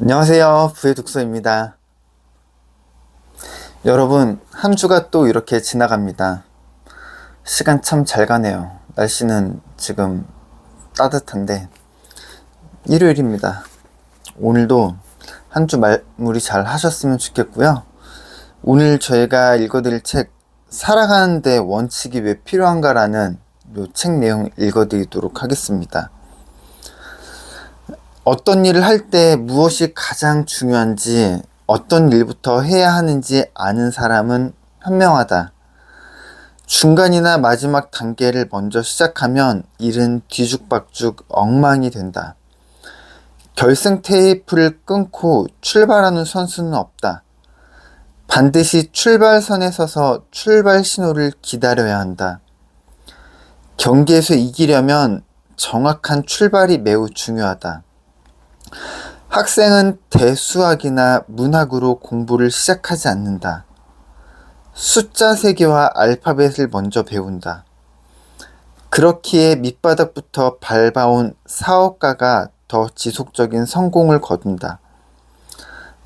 안녕하세요. 부의 독서입니다. 여러분, 한 주가 또 이렇게 지나갑니다. 시간 참 잘 가네요. 날씨는 지금 따뜻한데, 일요일입니다. 오늘도 한 주 마무리 잘 하셨으면 좋겠고요. 오늘 저희가 읽어드릴 책, 살아가는데 원칙이 왜 필요한가라는 요 책 내용 읽어드리도록 하겠습니다. 어떤 일을 할 때 무엇이 가장 중요한지, 어떤 일부터 해야 하는지 아는 사람은 현명하다. 중간이나 마지막 단계를 먼저 시작하면 일은 뒤죽박죽 엉망이 된다. 결승 테이프를 끊고 출발하는 선수는 없다. 반드시 출발선에 서서 출발 신호를 기다려야 한다. 경기에서 이기려면 정확한 출발이 매우 중요하다. 학생은 대수학이나 문학으로 공부를 시작하지 않는다. 숫자 세계와 알파벳을 먼저 배운다. 그렇기에 밑바닥부터 밟아온 사업가가 더 지속적인 성공을 거둔다.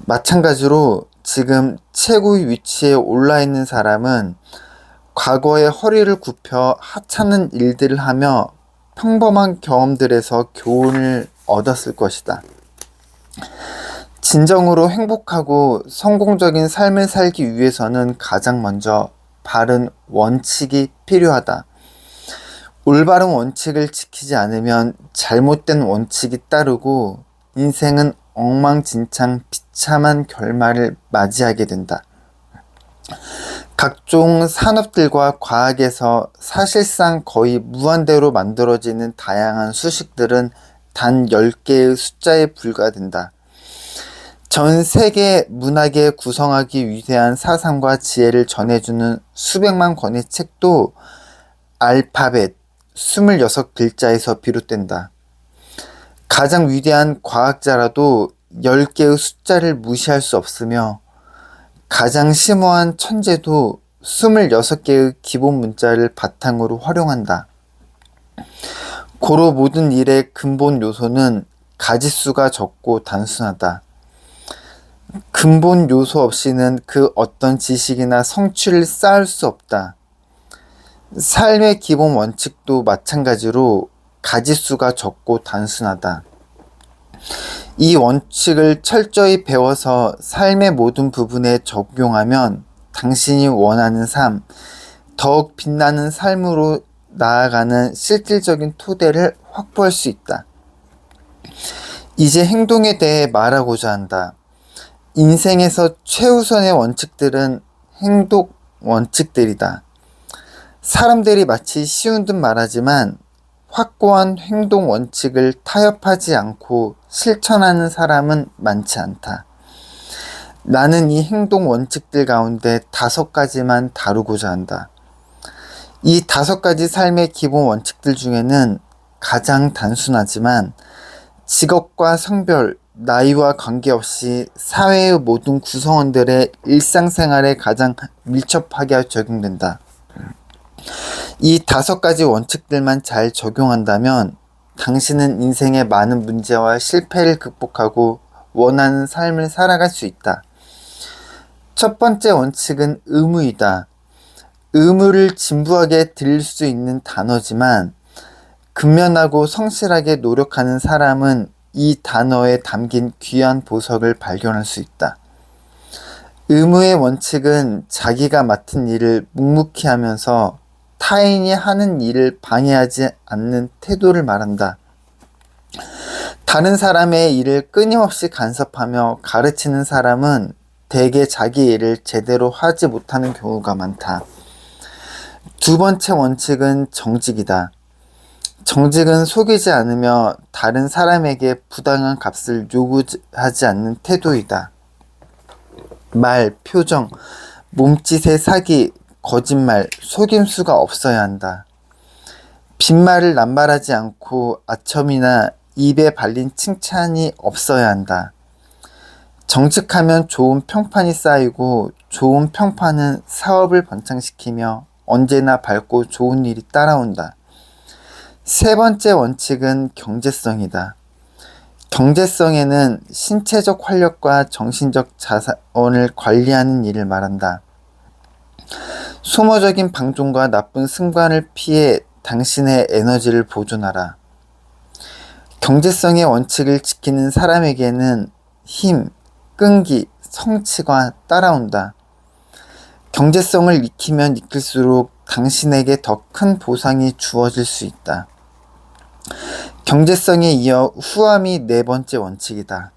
마찬가지로 지금 최고의 위치에 올라 있는 사람은 과거에 허리를 굽혀 하찮은 일들을 하며 평범한 경험들에서 교훈을 얻었을 것이다. 진정으로 행복하고 성공적인 삶을 살기 위해서는 가장 먼저 바른 원칙이 필요하다. 올바른 원칙을 지키지 않으면 잘못된 원칙이 따르고 인생은 엉망진창 비참한 결말을 맞이하게 된다. 각종 산업들과 과학에서 사실상 거의 무한대로 만들어지는 다양한 수식들은 단 10개의 숫자에 불과된다. 전 세계 문학에 구성하기 위대한 사상과 지혜를 전해주는 수백만 권의 책도 알파벳 26글자에서 비롯된다. 가장 위대한 과학자라도 10개의 숫자를 무시할 수 없으며 가장 심오한 천재도 26개의 기본 문자를 바탕으로 활용한다. 고로 모든 일의 근본 요소는 가지수가 적고 단순하다. 근본 요소 없이는 그 어떤 지식이나 성취를 쌓을 수 없다. 삶의 기본 원칙도 마찬가지로 가지수가 적고 단순하다. 이 원칙을 철저히 배워서 삶의 모든 부분에 적용하면 당신이 원하는 삶, 더욱 빛나는 삶으로 나아가는 실질적인 토대를 확보할 수 있다. 이제 행동에 대해 말하고자 한다. 인생에서 최우선의 원칙들은 행동 원칙들이다. 사람들이 마치 쉬운 듯 말하지만 확고한 행동 원칙을 타협하지 않고 실천하는 사람은 많지 않다. 나는 이 행동 원칙들 가운데 다섯 가지만 다루고자 한다. 이 다섯 가지 삶의 기본 원칙들 중에는 가장 단순하지만 직업과 성별, 나이와 관계없이 사회의 모든 구성원들의 일상생활에 가장 밀접하게 적용된다. 이 다섯 가지 원칙들만 잘 적용한다면 당신은 인생의 많은 문제와 실패를 극복하고 원하는 삶을 살아갈 수 있다. 첫 번째 원칙은 의무이다. 의무를 진부하게 들릴 수 있는 단어지만 근면하고 성실하게 노력하는 사람은 이 단어에 담긴 귀한 보석을 발견할 수 있다. 의무의 원칙은 자기가 맡은 일을 묵묵히 하면서 타인이 하는 일을 방해하지 않는 태도를 말한다. 다른 사람의 일을 끊임없이 간섭하며 가르치는 사람은 대개 자기 일을 제대로 하지 못하는 경우가 많다. 두 번째 원칙은 정직이다. 정직은 속이지 않으며 다른 사람에게 부당한 값을 요구하지 않는 태도이다. 말, 표정, 몸짓의 사기, 거짓말, 속임수가 없어야 한다. 빈말을 남발하지 않고 아첨이나 입에 발린 칭찬이 없어야 한다. 정직하면 좋은 평판이 쌓이고 좋은 평판은 사업을 번창시키며 언제나 밝고 좋은 일이 따라온다. 세 번째 원칙은 경제성이다. 경제성에는 신체적 활력과 정신적 자원을 관리하는 일을 말한다. 소모적인 방종과 나쁜 습관을 피해 당신의 에너지를 보존하라. 경제성의 원칙을 지키는 사람에게는 힘, 끈기, 성취가 따라온다. 경제성을 익히면 익힐수록 당신에게 더 큰 보상이 주어질 수 있다. 경제성에 이어 후함이 네 번째 원칙이다.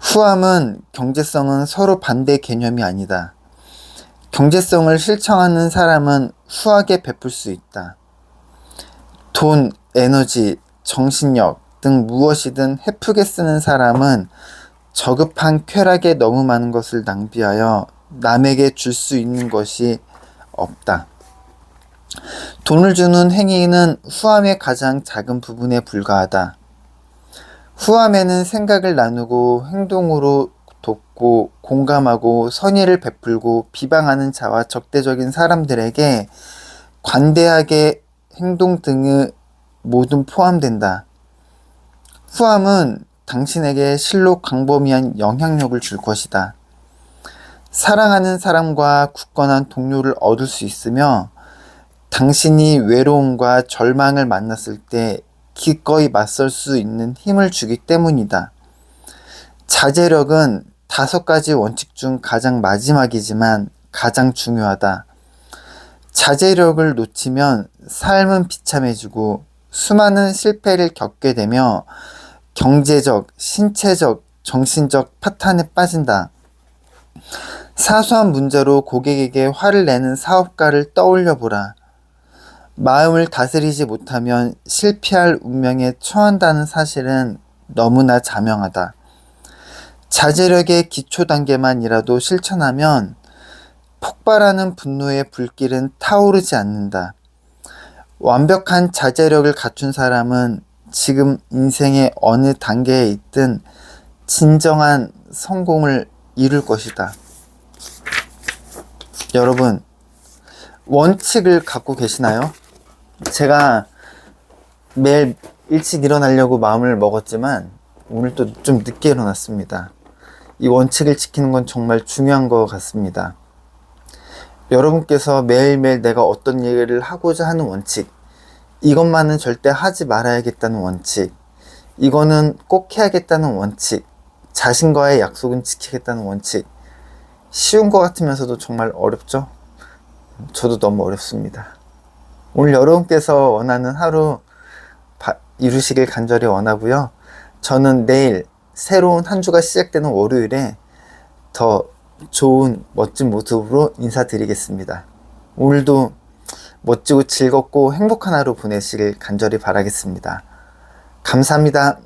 후함은 경제성은 서로 반대 개념이 아니다. 경제성을 실천하는 사람은 후하게 베풀 수 있다. 돈, 에너지, 정신력 등 무엇이든 헤프게 쓰는 사람은 저급한 쾌락에 너무 많은 것을 낭비하여 남에게 줄 수 있는 것이 없다. 돈을 주는 행위는 후함의 가장 작은 부분에 불과하다. 후함에는 생각을 나누고 행동으로 돕고 공감하고 선의를 베풀고 비방하는 자와 적대적인 사람들에게 관대하게 행동 등의 모든 포함된다. 후함은 당신에게 실로 광범위한 영향력을 줄 것이다. 사랑하는 사람과 굳건한 동료를 얻을 수 있으며 당신이 외로움과 절망을 만났을 때 기꺼이 맞설 수 있는 힘을 주기 때문이다. 자제력은 다섯 가지 원칙 중 가장 마지막이지만 가장 중요하다. 자제력을 놓치면 삶은 비참해지고 수많은 실패를 겪게 되며 경제적, 신체적, 정신적 파탄에 빠진다. 사소한 문제로 고객에게 화를 내는 사업가를 떠올려 보라. 마음을 다스리지 못하면 실패할 운명에 처한다는 사실은 너무나 자명하다. 자제력의 기초 단계만이라도 실천하면 폭발하는 분노의 불길은 타오르지 않는다. 완벽한 자제력을 갖춘 사람은 지금 인생의 어느 단계에 있든 진정한 성공을 이룰 것이다. 여러분, 원칙을 갖고 계시나요? 제가 매일 일찍 일어나려고 마음을 먹었지만 오늘 또 좀 늦게 일어났습니다. 이 원칙을 지키는 건 정말 중요한 것 같습니다. 여러분께서 매일매일 내가 어떤 얘기를 하고자 하는 원칙, 이것만은 절대 하지 말아야겠다는 원칙, 이거는 꼭 해야겠다는 원칙, 자신과의 약속은 지키겠다는 원칙, 쉬운 것 같으면서도 정말 어렵죠? 저도 너무 어렵습니다. 오늘 여러분께서 원하는 하루 바, 이루시길 간절히 원하고요. 저는 내일 새로운 한 주가 시작되는 월요일에 더 좋은 멋진 모습으로 인사드리겠습니다. 오늘도 멋지고 즐겁고 행복한 하루 보내시길 간절히 바라겠습니다. 감사합니다.